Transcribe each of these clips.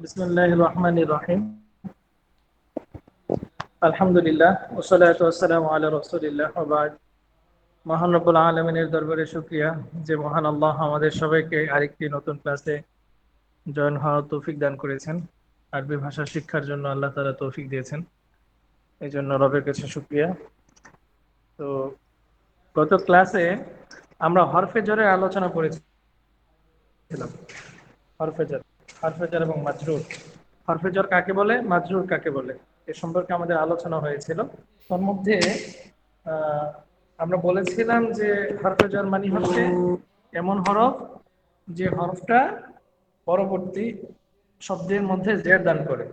বিসমুল্লাহ আল্লাহ রসুলিল্লাহ মহান রব্বুল আলমিনের দরবারে যে মহান আল্লাহ আমাদের সবাইকে আরেকটি নতুন ক্লাসে জয়েন হওয়ার তৌফিক দান করেছেন। আরবি ভাষা শিক্ষার জন্য আল্লাহ তালা তৌফিক দিয়েছেন। এই জন্য রবের কাছে শুক্রিয়া। তো গত ক্লাসে আমরা হরফে জোরের আলোচনা করেছিলাম। হরফে জর। হরফে জর এবং মাজরুর। হরফে জর কাকে বলে? মাজরুর কাকে বলে? এ সম্পর্কে আমাদের আলোচনা হয়েছিল। তার মধ্যে আমরা বলেছিলাম যে হরফে জর মানে হচ্ছে এমন হরফ যে হরফটা পরবর্তী শব্দের মধ্যে জের দান করে।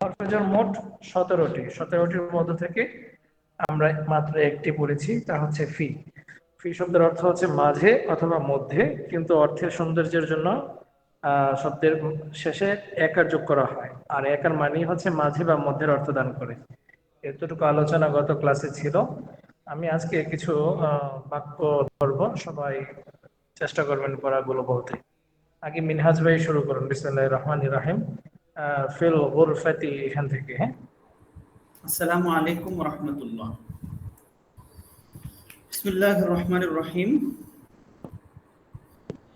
হরফে জর মোট সতেরোটি। সতেরোটির মধ্যে থেকে আমরা মাত্র একটি পড়েছি, তা হচ্ছে ফি। ফি শব্দের অর্থ হচ্ছে মাঝে অথবা মধ্যে, কিন্তু অর্থের সৌন্দর্যের জন্য শব্দের শেষে একার যোগ করা হয়। আর একার মানেই হচ্ছে মাঝে বা মধ্যের অর্থ দান করে। এতটুকু আলোচনা গত ক্লাসে ছিল। আমি আজকে কিছু বাক্য ধরবো সবাই চেষ্টা করবেন পড়াগুলো বলতে। আগে মিনহাজ ভাই শুরু করুন। বিসমুল্লাহ রহমান রাহিম। ফিল গুরফাতি এখান থেকে হ্যাঁ? আসসালামু আলাইকুম রহমতুল্লাহ। বিসমিল্লাহ রহমান রহিম।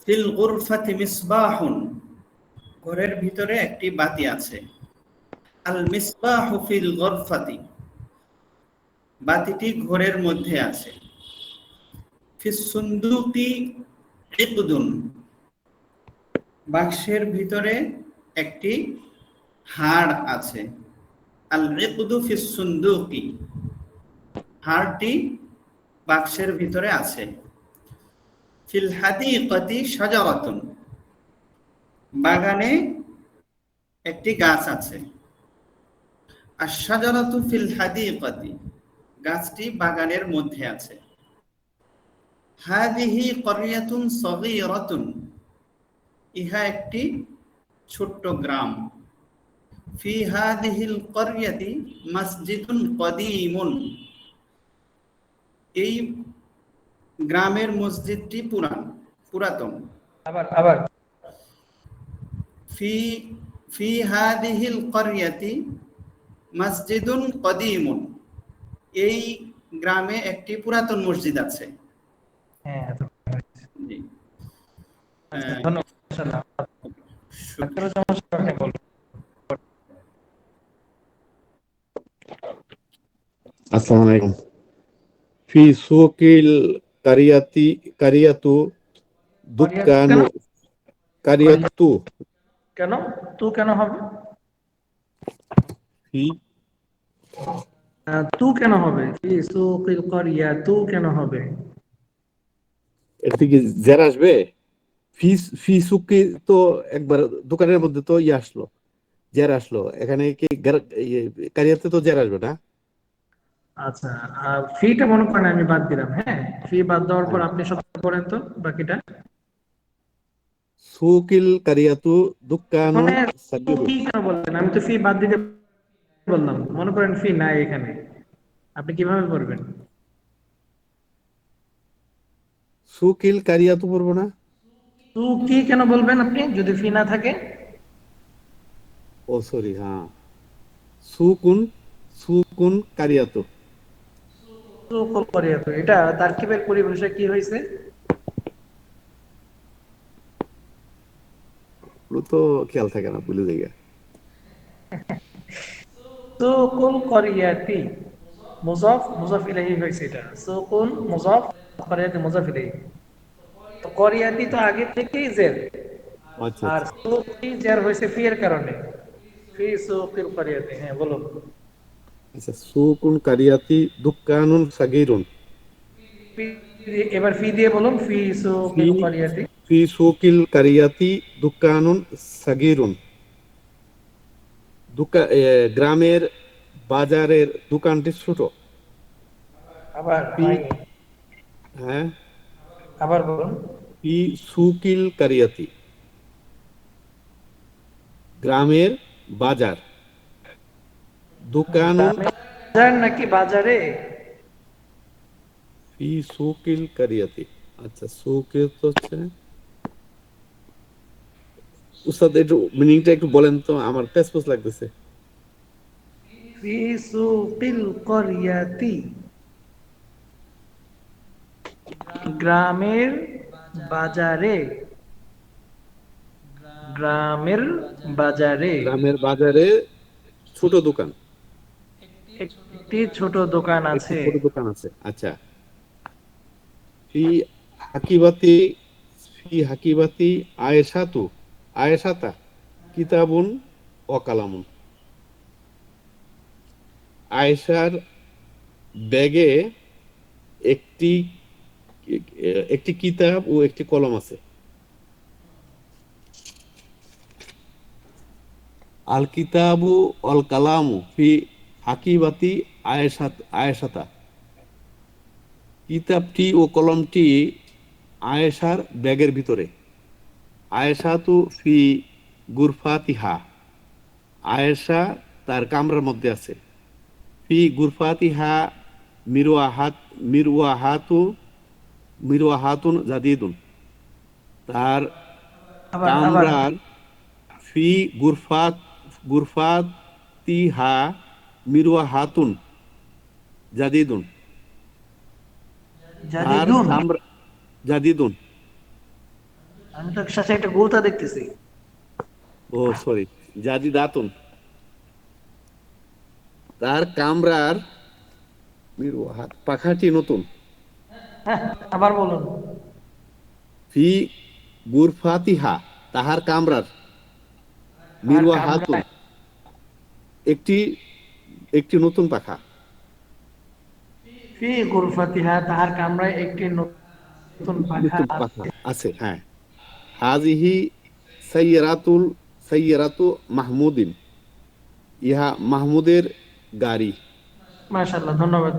ফিল গুরফাতি মিসবাহুন, ঘরের ভিতরে একটি বাতি আছে। আল মিসবাহু ফিল গুরফাতি, বাতিটি ঘরের মধ্যে আছে। ফিস সুন্দুকি ইকদুন, বাক্সের ভিতরে একটি হাড় আছে। আল ইকদু ফিস সুন্দুকি, হাড়টি বাক্সের ভিতরে আছে। ফিল হাদিকাতি শাজারাতুন বাগানে একটি গাছ আছে। আর শাজারাতু ফিল হাদিকাতি গাছটি বাগানের মধ্যে আছে। হাদিহি করিয়াতুন সগীরাতুন, ইহা একটি ছোট্ট গ্রাম। ফি হাদিহিল করিয়াতি মসজিদুন কদিমুন, এই গ্রামের মসজিদটি পুরান পুরাতন। আবার আবার। ফি ফি হাদিহিল করিয়াতি মসজিদুন কদিমুন। এই গ্রামে একটি পুরাতন মসজিদ আছে। হ্যাঁ। আচ্ছা। আসসালামু আলাইকুম। ফি সুকিল কারিয়াতি কারিয়াতু দুকানু কারিয়াতু কেন? তু কেন হবে? ফি তু কেন হবে? ফি সুকিল করিয়া তু কেন হবে? এর থেকে জের আসবে? ফি ফি সুকি তো একবার দোকানের মধ্যে তো ইয়ে আসলো জের আসলো। এখানে কি ইয়ে, কারিয়াতে তো জের আসবে না? আচ্ছা আর ফিটা মনে করেন আমি বাদ দিলাম হ্যাঁ? ফি বাদ দেওয়ার পর আপনি সব করেন তো বাকিটা। সুকিল কারিয়াতু দুকানু মানে ফি কেন বললেন? আমি তো ফি বাদ দিতে বললাম। মনে করেন ফি নাই এখানে। আপনি কীভাবে করবেন সুকিল কারিয়াতু পড়ব না। তু কি কেন বলবেন আপনি যদি ফি না থাকে? ও সরি হ্যাঁ। সুকুন সুকুন কারিয়াতু। এটা তারকিবের পরিভাষা কি হয়েছে? তো খেয়াল থাকে না ভুলে জায়গা সুকুল করিয়াতি মুজাফ মুজাফ ইলাইহি হয়েছে এটা। সুকুল মুজাফ করিয়াতি মুজাফ ইলাইহি তো করিয়াতি তো আগে থেকেই জের আচ্ছা আর সুকি জের হয়েছে ফি এর কারণে? ফি সুকিল করিয়াতি হ্যাঁ বলুন। আচ্ছা সুকুন কারিয়াতি দুকানুন সাগিরুন এবার ফি দিয়ে বলুন ফি সুকিল করিয়াতি ফি সুকিল কারিয়াতি দুকানুন সাগিরুন দুকা গ্রামের বাজারের দোকানটি ছোট আবার হ্যাঁ আবার বলুন ফি সুকিল কারিয়াতি গ্রামের বাজার বাজার নাকি বাজারে? ফি সুকিল কারিয়াতি। আচ্ছা তো হচ্ছে উস্তাদ একটু মিনিংটা একটু বলেন তো আমার পেসপোস লাগতেছে। ফি সুকিল করিয়াতি। গ্রামের বাজারে। গ্রামের বাজারে। গ্রামের বাজারে ছোট দোকান। একটি ছোট দোকান আছে। ছোট দোকান আছে। আচ্ছা। ফি হাকিবাতি ফি হাকিবাতি আয়েশাতু আয়েশাতা কিতাবুন আয়েশার ব্যাগে একটি একটি কিতাব ও একটি কলম আছে। আল কিতাবু অল কালামু ফি হাকিবাতি আয়েশাত আয়েশাতা। কিতাবটি ও কলমটি আয়েশার ব্যাগের ভিতরে। আয়েশাতু ফি গুরফাতিহা। আয়েশা তার কামরার মধ্যে আছে। ফি গুরফাতিহা মিরওয়াহাত মিরওয়াহাতু মিরওয়াহাতুন জাদিদুন। তার কামরার ফি গুরফাত গুরফাতিহা মিরওয়াহাতুন। জাদিদুন। জাদিদুন? আমি তো সাথে একটা গৌতা দেখতেছি। ও সরি জাদিদাতুন। তার কামরার মিরওয়াহাত পাখাটি নতুন। হ্যাঁ আবার বলুন। ফি গুরফাতিহা তাহার কামরার মিরওয়াহাতুন একটি একটি নতুন পাখা। ফি গুরফাতিহা তাহার কামরায় একটি নতুন পাখা নতুন পাখা আছে। হ্যাঁ। হাজিহি সাইয়ারাতুল সাইয়ারাতু মাহমুদিন। ইহা মাহমুদের গাড়ি। মাশাআল্লাহ ধন্যবাদ।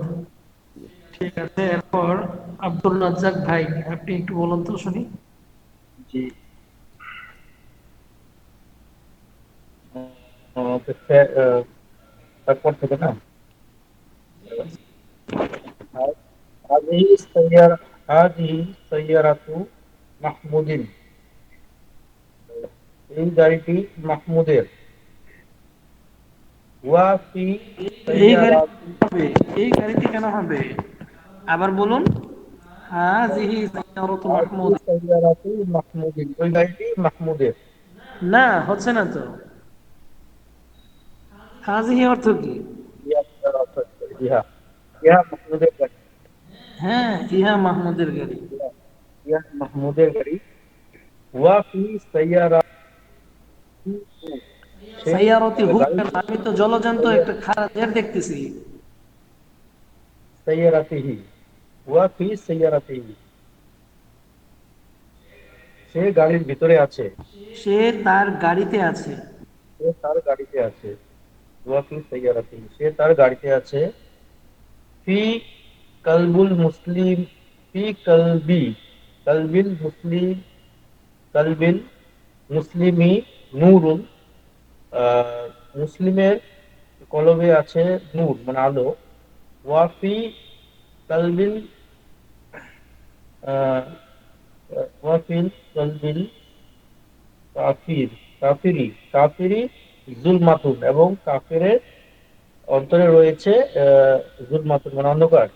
ঠিক আছে এরপর আব্দুল রাজ্জাক ভাই আপনি একটু বলুন তো শুনি। জি। তারপর থেকে না? هذه السيارة هذه سيارة মাহমুদিন এই গাড়িটি মাহমুদের ওয়াফি এই গাড়ি হবে এই গাড়িটি কেন হবে আবার বলুন হাজিহি সাইয়ারাতু মাহমুদ সাইয়ারাতু মাহমুদিন ওই গাড়িটি মাহমুদের না হচ্ছে না তো হাজিহি অর্থ কি ইহা ইহা ইহা মাহমুদের গাড়ি হ্যাঁ ইহা মাহমুদের গাড়ি। ইহা মাহমুদের গাড়ি। ওয়াফি সাইয়ারা সাইয়ারতি হু আমি তো জলজন্ত একটা খারাপ দেখতেছি। সাইয়ারাতিহি ওয়াফি সাইয়ারাতিহি সে গাড়ির ভিতরে আছে। সে তার গাড়িতে আছে। সে তার গাড়িতে আছে। ওয়াফি সাইয়ারাতিহি সে তার গাড়িতে আছে। ফি কলবুল মুসলিম ফি কলবি, কলবিল মুসলিম, কলবিল মুসলিমি নূরুন মুসলিমের কলবে আছে নূর মানে আলো। ওয়াফি কলবিল ওয়াফিল কলবিল কাফির, কাফিরি কাফিরি জুলমাতুন এবং কাফিরের অন্তরে রয়েছে জুলমাতুন মানে অন্ধকার।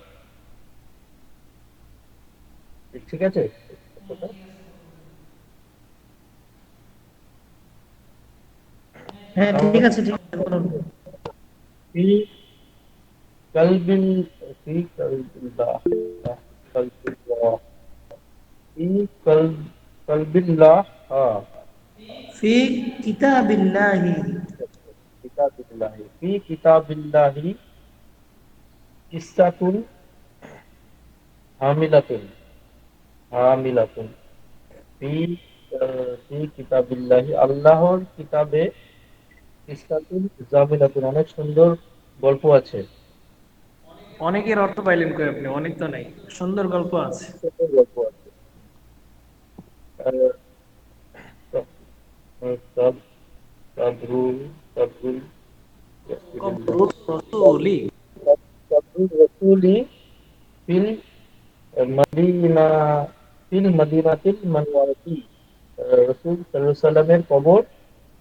ঠিক আছে হ্যাঁ ঠিক আছে ঠিক আছে বলুন ফি কলবিন ফি কলবিল্লাহ কলবিল্লাহ ফি কল কলবিল্লাহ হ্যাঁ ফি কিতাবিল্লাহি কিতাবিল্লাহি ফি কিতাবিল্লাহি কিসাতুন হামিলাতুন হামিলাতুন ফি ফি কিতাবিল্লাহি আল্লাহর কিতাবে ইসলাতুল জামিলাতুন। অনেক সুন্দর গল্প আছে। অনেকের অর্থ পাইলেন কই আপনি? অনেক তো নাই। সুন্দর গল্প আছে। সুন্দর গল্প আছে। সব সাবরুল সাবরুল রসুলি রসুলি ফিল মদিনা। ফিল মদিনাতিল মনওয়ারাতি। রসুল সাল্লাল্লাহু সাল্লামের কবর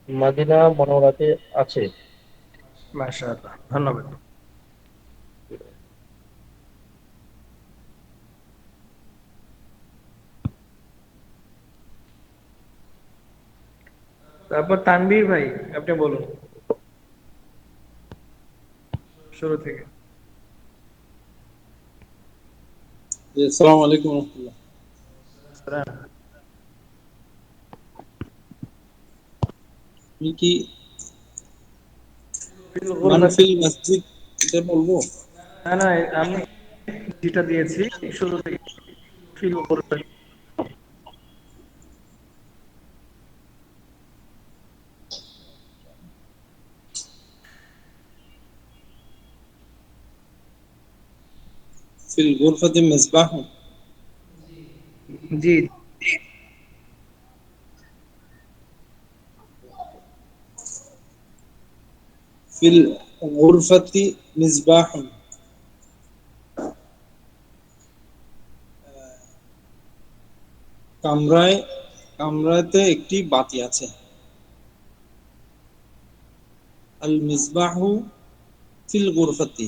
মাদিনা মনোরাতে আছে। মাশাআল্লাহ ধন্যবাদ। তারপর তানবীর ভাই আপনি বলুন। শুরু থেকে। আসসালামু আলাইকুম রহমতুল্লাহ। আমি কি মানফিল মসজিদ এটা বলব? না না আমি যেটা দিয়েছি শুরু থেকে ফিল। ফিল গুরফাতি মিসবাহ জি। ফিল গুরফাতি কামরায় কামরাতে একটি বাতি আছে। আল মিসবাহু ফিল গুরফাতি।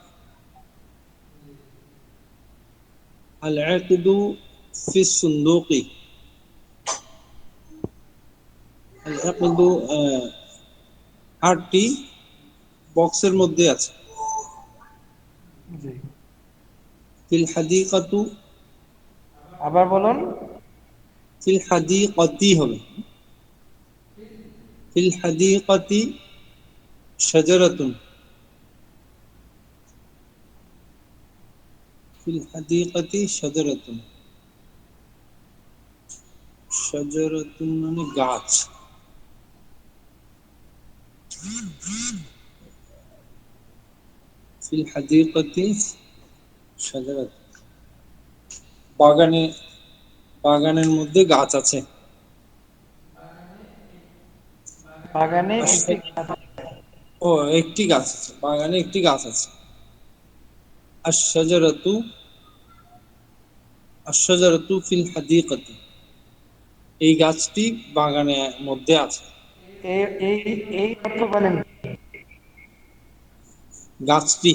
ফি সুন্দুকি আল আহ, হারটি বক্সের মধ্যে আছে। ফিল হাদিকাতু আবার বলুন। ফিল হাদিকাতি হবে। ফিল হাদিকাতি শাজারাতুন। ফিল হাদিকাতি শাজারাতুন শাজারাতুন মানে গাছ। ফিল হাদিকাতি শাজারাতুন বাগানে বাগানের মধ্যে গাছ আছে। বাগানে আচ্ছা। গাছ আছে। ও একটি গাছ আছে। বাগানে একটি গাছ আছে। ফিল হাদিকাতি। এই গাছটি বাগানের মধ্যে আছে। এই এই এই অর্থ বলেন। গাছটি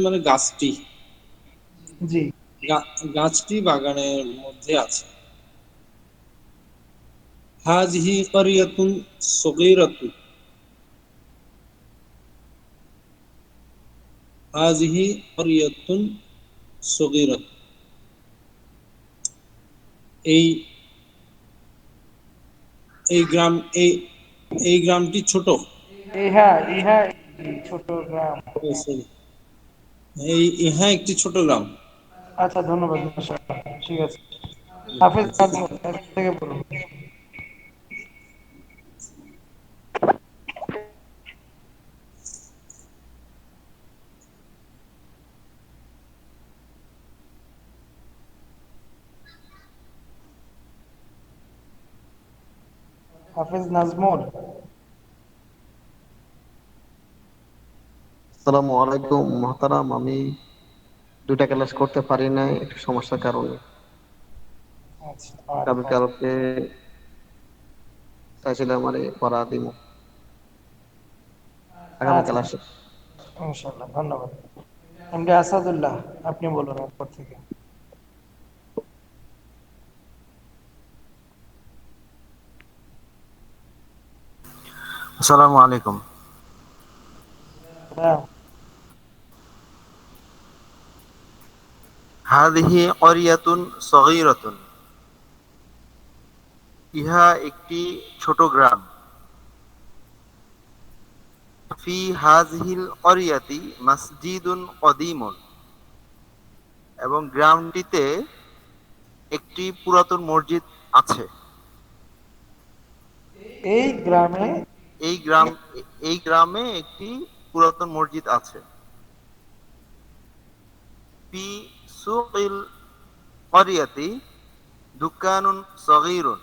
মানে গাছটি। জি। গাছটি বাগানের মধ্যে আছে। হাযিহি ক্বরিয়াতুন সগীরাতু। হাযিহি ক্বরিয়াতুন সগীরাতু এই এই গ্রাম এই এই গ্রামটি ছোট। ছোট গ্রাম। এই ইহা একটি ছোট গ্রাম। আচ্ছা ধন্যবাদ ঠিক আছে। হাফেজ থেকে বলুন। হাফেজ নাজমুল। আসসালামু আলাইকুম মহতারাম। আমি দুইটা ক্লাস করতে পারি নাই একটু সমস্যার কারণে। আচ্ছা কালকে কালকে চাইছিলাম আরে পড়া দিব। আগামী আচ্ছা। ক্লাসে। ইনশাআল্লাহ ধন্যবাদ। এমডি আসাদুল্লাহ আপনি বলুন এরপর থেকে। আসসালামু আলাইকুম। হ্যাঁ। হাদিহি সগীরাতুন। ইহা একটি ছোট গ্রাম। ফি হাযিহিল করিয়াতি মসজিদুন কদীমুন এবং গ্রামটিতে একটি পুরাতন মসজিদ আছে। এই গ্রামে এই গ্রাম এই গ্রামে একটি পুরাতন মসজিদ আছে। দুকানুন সগীরুন।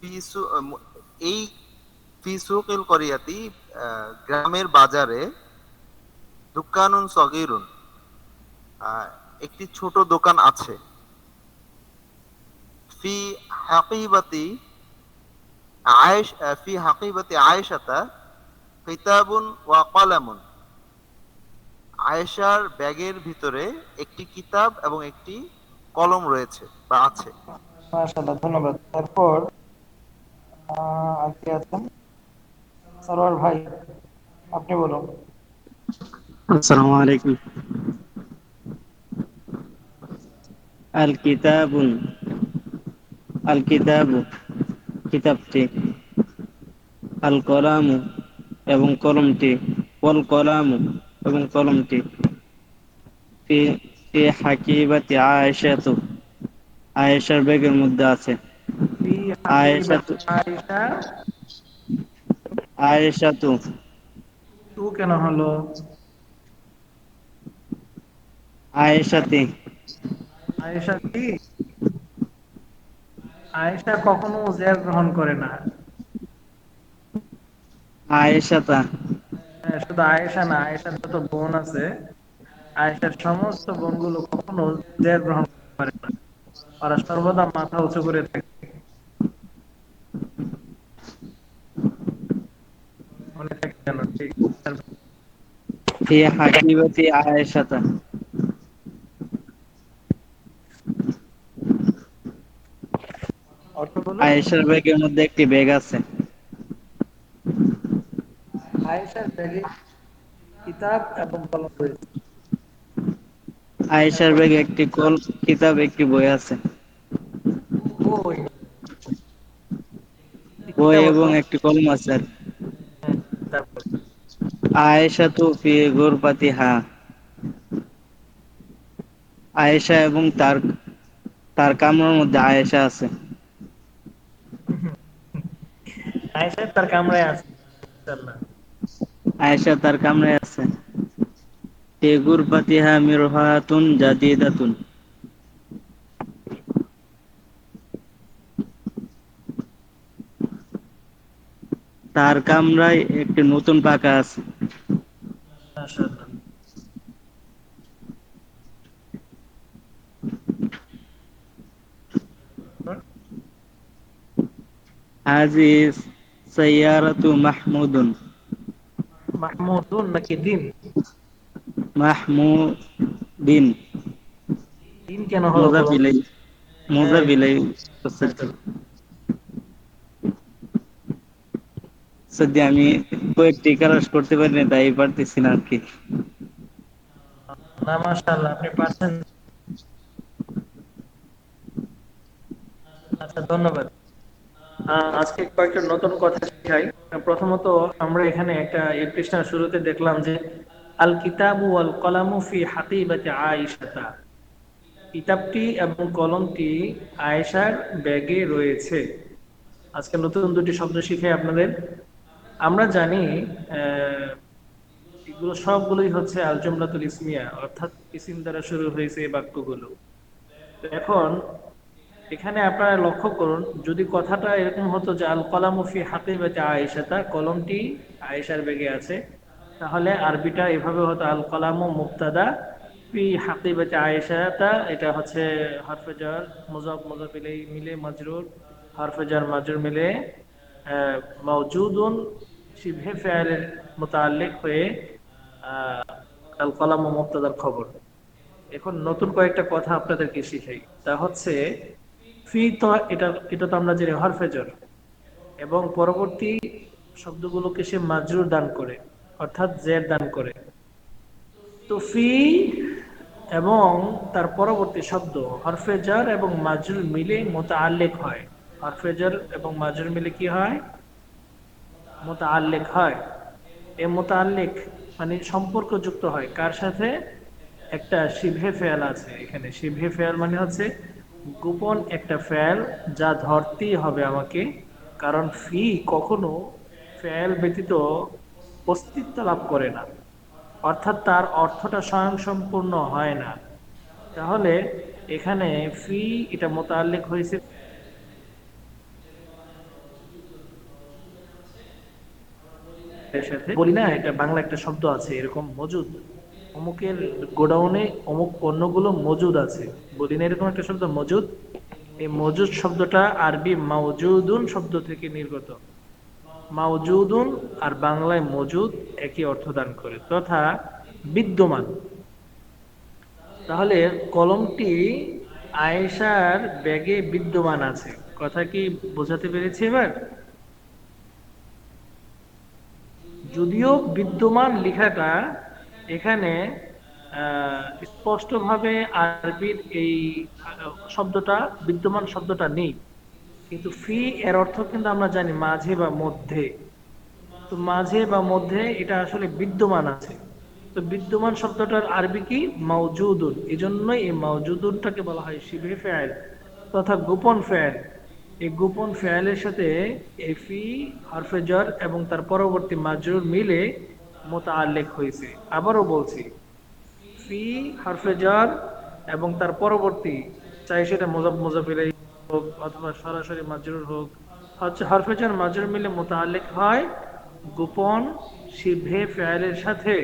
ফি সু- ম- এই ক্বরিয়াতি আহ, গ্রামের বাজারে দুকানুন সগীরুন একটি ছোট দোকান আছে। ফি হাকিবাতি আয়েশ ফি হাকিবাতি আয়েশাতা কিতাবুন ওয়া কলামুন। আয়েশার ব্যাগের ভিতরে একটি কিতাব এবং একটি কলম রয়েছে বা আছে। মাশাআল্লাহ ধন্যবাদ। তারপর আহ, আর কে আছেন? সরোয়ার ভাই আপনি বলুন। আসসালামু আলাইকুম। আল কিতাবুন। আল কিতাবু কিতাবটি আল কলামু এবং কলমটি ওয়াল কলাম এবং কলমটি। ফি হাকিবাতি আয়েশাতু আয়েশার ব্যাগের মধ্যে আছে। ফি আয়েশা। আয়েশাতু। তু কেন হলো? আয়েশাতি। আয়েশা কি আয়েশা কখনো জের গ্রহণ করে না। আয়েশাতা হ্যাঁ, শুধু আয়েশা না আয়েশার যত বোন আছে আয়েশার সমস্ত বোনগুলো কখনো জের গ্রহণ করে না। ওরা সর্বদা মাথা উঁচু করে থাকে। মনে থাকে কেন ঠিক। ফি হাকিবাতি আয়েশাতা অর্থ বলুন আয়েশার ব্যাগের মধ্যে একটি ব্যাগ আছে। আয়েশার ব্যাগে কিতাব এবং কলম রয়েছে। আয়েশার ব্যাগে একটি কল কিতাব একটি বই আছে। বই। বই এবং একটি কলম আছে। আর। হুম, তারপর আয়েশা তু ফি গুরবাতিহা আয়েশা এবং তার তার কামরার মধ্যে আয়েশা আছে। আয়েশা তার কামরায় আছে ইনশাআল্লাহ। আয়েশা তার কামরায় আছে ফি মিরহাতুন জাদিদাতুন তার কামরায় একটি নতুন পাকা আছে মাশাআল্লাহ। সাইয়ারাতু মাহমুদুন মাহমুদুন নাকি দিন মাহমুদিন দিন কেন হলো মোজা বলুন? বিলাই মোজা বিলাই সত্যি আমি কয়েকটি ক্লাস করতে পারি না তাই পারতেছি না আর কি না মাশাআল্লাহ আপনি পারছেন? আচ্ছা ধন্যবাদ। আজকে কয়েকটা নতুন কথা শিখাই। প্রথমত, আমরা এখানে একটা এই পৃষ্ঠার শুরুতে দেখলাম যে, আল কিতাবু আল কলামু ফি আয়েশাতা। কিতাবটি এবং কলমটি আয়েশার ব্যাগে রয়েছে। আজকে নতুন দুটি শব্দ শিখে আপনাদের। আমরা জানি এগুলো সবগুলোই হচ্ছে আল জুমলাতুল ইসমিয়া, অর্থাৎ ইসিম দ্বারা শুরু হয়েছে এই বাক্যগুলো। এখন এখানে আপনারা লক্ষ্য করুন যদি কথাটা এরকম হতো যে আল কলামুফি হাকিবাতে আয়েশাতা কলমটি আয়েশার বেগে আছে তাহলে আরবিটা এভাবে হতো আল কলামু মুক্তাদা ফি হাকিবাতে আয়েশাতা এটা হচ্ছে হরফেজার মুজাফ মুজাফ মিলে মাজরুর হরফেজার মাজরুর মিলে আহ, মওজুদুন শিবহে ফেয়ালের মোতাল্লিক হয়ে আল কলাম মুক্তাদার খবর। এখন নতুন কয়েকটা কথা আপনাদেরকে শিখাই। তা হচ্ছে ফি তো এটা এটা তো আমরা হরফেজর এবং পরবর্তী শব্দগুলোকে সে মাজরুর দান করে, অর্থাৎ জের দান করে। তো ফি এবং তার পরবর্তী শব্দ হরফেজার এবং মাজরুর মিলে মোতাল্লেক হয়। হরফেজার এবং মাজরুর মিলে কি হয়? মোতাল্লেক হয়। এ মোতাল্লেক মানে সম্পর্কযুক্ত হয়। কার সাথে? একটা শিভে ফেয়াল আছে এখানে। শিভে ফেয়াল মানে হচ্ছে গোপন একটা ফেয়াল যা ধরতেই হবে আমাকে, কারণ ফি কখনো ফেয়াল ব্যতীত অস্তিত্ব লাভ করে না। অর্থাৎ তার অর্থটা স্বয়ংসম্পূর্ণ হয় না। তাহলে এখানে ফি এটা মোতাল্লিক হয়েছে। বলি না, এটা বাংলা একটা শব্দ আছে, এরকম মজুদ। অমুকের গোডাউনে অমুক পণ্যগুলো মজুদ আছে। বলি এরকম একটা শব্দ, মজুদ? এই মজুদ শব্দটা আরবি মাউজুদুন শব্দ থেকে নির্গত। মাউজুদুন আর বাংলায় মজুদ একই অর্থ দান করে, তথা বিদ্যমান। তাহলে কলমটি আয়েশার ব্যাগে বিদ্যমান আছে। কথা কি বোঝাতে পেরেছি এবার? যদিও বিদ্যমান লেখাটা এখানে স্পষ্টভাবে আরবির এই শব্দটা, বিদ্যমান শব্দটা নেই। কিন্তু ফি এর অর্থ কিন্তু আমরা জানি মাঝে বা মধ্যে। তো মাঝে বা মধ্যে এটা আসলে বিদ্যমান আছে। তো বিদ্যমান শব্দটার আরবি কি? মাউজুদুন এই জন্যই এই মাউজুদুনটাকে বলা হয় শিবে ফেয়াল তথা গোপন ফেয়াল এই গোপন ফেয়ালের সাথে এফি হরফেজর এবং তার পরবর্তী মাজরুর মিলে মোতাল্লেক হয়েছে। আবারও বলছি ফি হরফেজর এবং তার পরবর্তী চাই সেটা মোজাব মোজাফিলাই হোক অথবা সরাসরি মাজরুর হোক হরফেজর মাজরুর মিলে মোতাল্লেক হয়। গোপন শিভে ফেয়ালের সাথে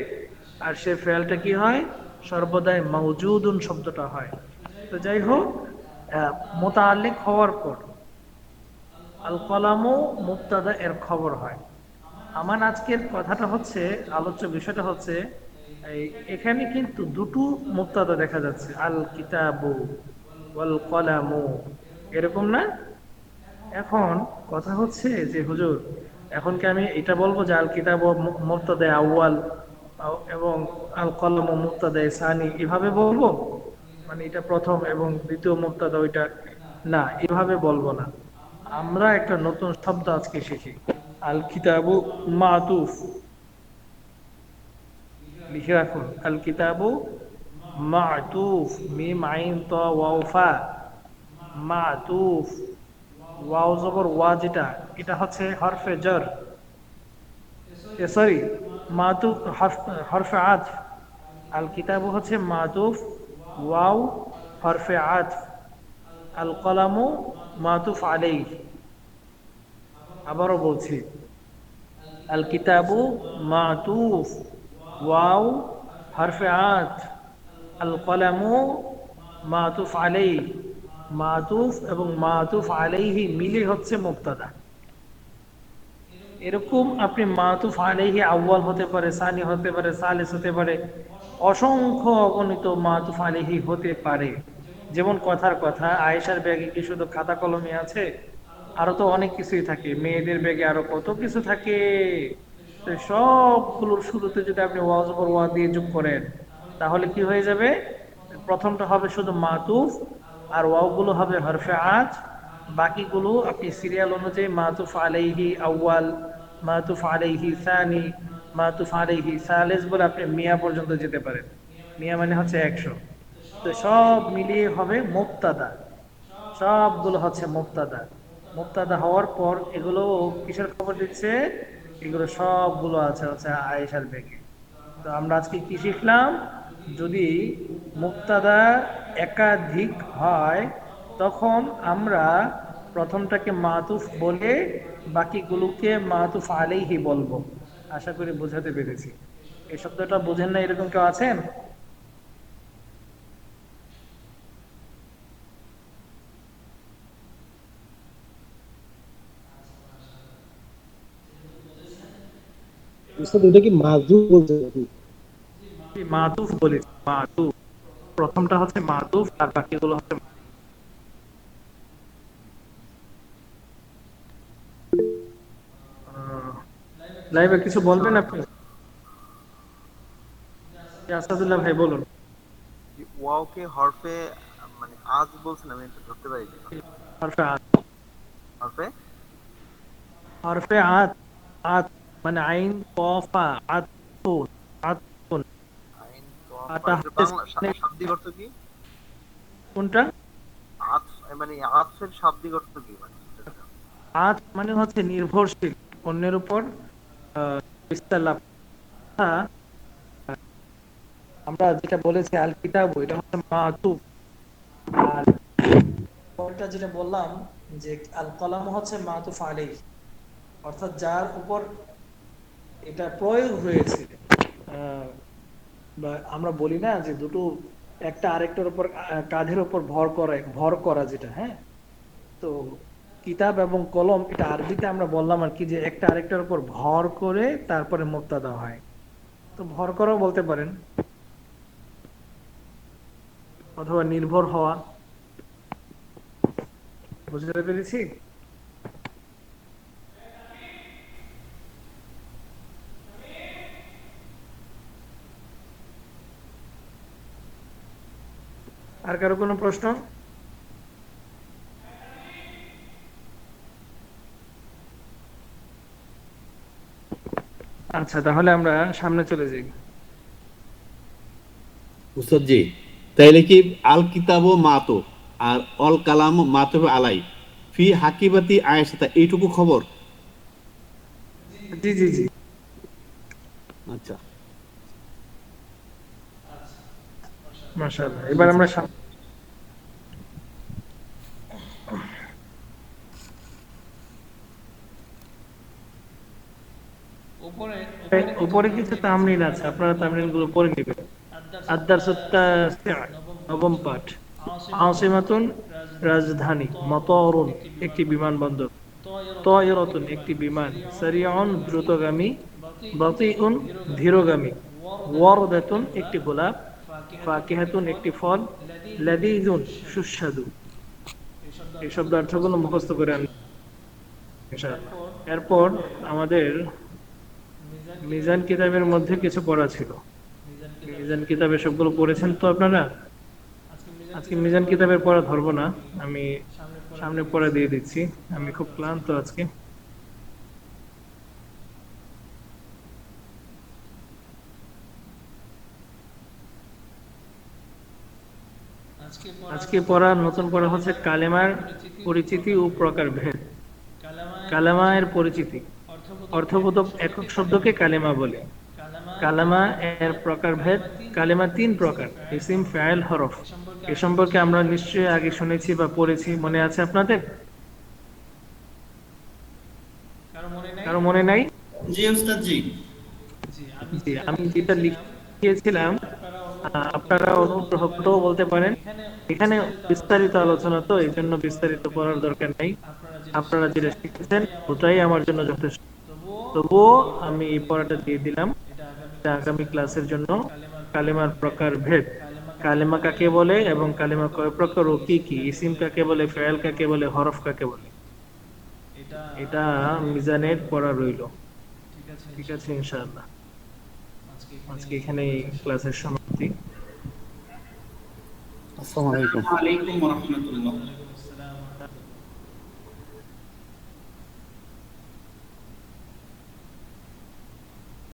আর সে ফেয়ালটা কি হয়? সর্বদাই মাউজুদুন শব্দটা হয়। তো যাই হোক আহ, মোতাল্লিক হওয়ার পর আল কলামও মুক্তাদা এর খবর হয়। আমার আজকের কথাটা হচ্ছে, আলোচ্য বিষয়টা হচ্ছে এখানে কিন্তু দুটো মুক্তাদা দেখা যাচ্ছে আল কিতাবু ওয়াল কলামু। এরকম না? এখন কথা হচ্ছে যে, হুজুর, এখন কি আমি এটা বলব যে আল কিতাব মুক্তাদা আউয়াল এবং আল কলম মুক্তাদা সানি এভাবে বলব? মানে এটা প্রথম এবং দ্বিতীয় মুক্তাদা ওইটা না, এভাবে বলব না। আমরা একটা নতুন শব্দ আজকে শিখি। আল কিতাবু মাতুফ। লিখে রাখুন আল কিতাবু মাতুফ, মিম, আইন, ত ওয়াউফা মাতুফ, ওয়াও জবর, ওয়া যেটা, এটা হচ্ছে হরফে জর। সরি, মাতুফ, হরফ- আত আল কিতাবু হচ্ছে মাতুফ, ওয়াও, হরফে আত আল কলামু মাতুফ আলাই আবারও বলছি। আল কিতাবু মাতুফ, ওয়াও, হরফে আত। আল কলামু মাতুফ আলাই মাতুফ এবং মাতুফ আলাইহি মিলে হচ্ছে মুক্তাদা এরকম আপনি মাতুফ আলাইহি আউয়াল হতে পারে, সানি হতে পারে, সালিস হতে পারে, অসংখ্য অগণিত মাতুফ আলাইহি হতে পারে। যেমন কথার কথা, আয়েশার ব্যাগে কি শুধু খাতা কলমে আছে? আরও তো অনেক কিছুই থাকে। মেয়েদের ব্যাগে আরও কত কিছু থাকে। সবগুলোর শুরুতে যদি আপনি ওয়াজ উপর ওয়া দিয়ে যোগ করেন, তাহলে কি হয়ে যাবে? প্রথমটা হবে শুধু মাতুফ, আর ওয়াওগুলো হবে হরফে আজ বাকিগুলো আপনি সিরিয়াল অনুযায়ী মাতুফ আলাইহি আউয়াল, মাতুফ আলাইহি সানি, মাতুফ আলাইহি সালেস বলে আপনি মিয়া পর্যন্ত যেতে পারেন। মিয়া মানে হচ্ছে একশো। তো সব মিলিয়ে হবে মুক্তাদা সবগুলো হচ্ছে মুক্তাদা মুক্তাদা হওয়ার পর এগুলো কিসের খবর দিচ্ছে? এগুলো সবগুলো আছে হচ্ছে আয়েশার বেগে তো আমরা আজকে কি শিখলাম? যদি মুক্তাদা একাধিক হয়, তখন আমরা প্রথমটাকে মাতুফ বলে বাকিগুলোকে মাতুফ আলাইহি বলব। আশা করি বোঝাতে পেরেছি। এই শব্দটা বোঝেন না? এরকম কেউ আছেন? উস্তাদ এটা কি মাজুব বলতে নাকি? মাতুফ বলেছি মাতুফ প্রথমটা হচ্ছে মাতুফ আর বাকিগুলো হচ্ছে লাইভে কিছু বলবেন আপনি? আসাদুল্লাহ ভাই বলুন। ওয়াওকে হরফে মানে আজ বলছিলাম আমি একটু ধরতে পারি হরফে আত হরফে? হরফে আত আত মানে আইন কফা আত আতুন তোয়াফা শাব্দিক অর্থ কি? কোনটা? মানে আতফের শাব্দিক অর্থ কি? মানে আত মানে হচ্ছে নির্ভরশীল অন্যের উপর বিস্তার লাভ। আমরা যেটা বলেছি আল কিতাব এটা হচ্ছে মাতুফ আর পরেরটা যেটা বললাম যে আল কলাম হচ্ছে মাতুফ আলাই অর্থাৎ যার উপর এটা প্রয়োগ হয়েছে। আমরা বলি না যে দুটো, একটা আরেকটার উপর কাঁধের উপর ভর করা ভর করা যেটা হ্যাঁ? তো কিতাব এবং কলম, এটা আরবিতে আমরা বললাম আর কি যে একটা আরেকটার উপর ভর করে তারপরে মুক্তাদা হয়। তো ভর করাও বলতে পারেন। অথবা নির্ভর হওয়া। বুঝতে পেরেছি? আর কারও কোনো প্রশ্ন? আচ্ছা তাহলে আমরা সামনে চলে যাই। উস্তাদ জি তাইলে কি আল কিতাব মাতো আর অল কালাম মাতো আলাই ফি হাকিবাতি আয়েশাতা এইটুকু খবর? জি জি জি। আচ্ছা। মাশাআল্লাহ এবার আমরা উপরে কিছু তামরিন আছে আপনারা তামরিনগুলো পড়ে নেবেন। আদার নবম পাঠ। আসিমাতুন রাজধানী মতরুন একটি বিমানবন্দর। তয়রতুন একটি বিমান। সারিয়ন দ্রুতগামী। বাতিউন ধীরগামী। ওয়ারদাতুন একটি গোলাপ। ফাকিহাতুন একটি ফল লাদিজুন সুস্বাদু এই শব্দ অর্থগুলো মুখস্থ করে আন এরপর আমাদের মিজান কিতাবের মধ্যে কিছু পড়া ছিল। মিজান কিতাবে সবগুলো পড়েছেন তো আপনারা? আজকে মিজান কিতাবের পড়া ধরবো না। আমি সামনে পড়া দিয়ে দিচ্ছি। আমি খুব ক্লান্ত আজকে। আজকে পড়া নতুন পড়া হচ্ছে কালেমার পরিচিতি ও প্রকারভেদ কালেমায়ের পরিচিতি। অর্থবোধক একক শব্দকে কালেমা বলে। কালেমা এর প্রকারভেদ কালেমা তিন প্রকার ইসিম ফাইল হরফ। এ সম্পর্কে আমরা নিশ্চয়ই আগে শুনেছি বা পড়েছি। মনে আছে আপনাদের? কারও মনে নাই? জি উস্তাদ জি জি আমি যেটা লিখিয়েছিলাম আহ, আপনারা অনুগ্রহ করেও বলতে পারেন। এখানে বিস্তারিত আলোচনা তো, এই জন্য বিস্তারিত পড়ার দরকার নাই। আপনারা যেটা শিখেছেন, ওটাই আমার জন্য যথেষ্ট। তবুও আমি এই পড়াটা দিয়ে দিলাম এটা আগামী ক্লাসের জন্য কালেমার প্রকার ভেদ। কালেমা কাকে বলে এবং কালেমা কয় প্রকার ও কি কি? ইসিম কাকে বলে, ফেয়াল কাকে বলে, হরফ কাকে বলে? এটা মিজানের পড়া রইল। ঠিক আছে, ইনশাআল্লাহ। আজকে এখানে ক্লাসের সমাপ্তি। আসসালামু আলাইকুম। ওয়া রহমতুল্লাহ।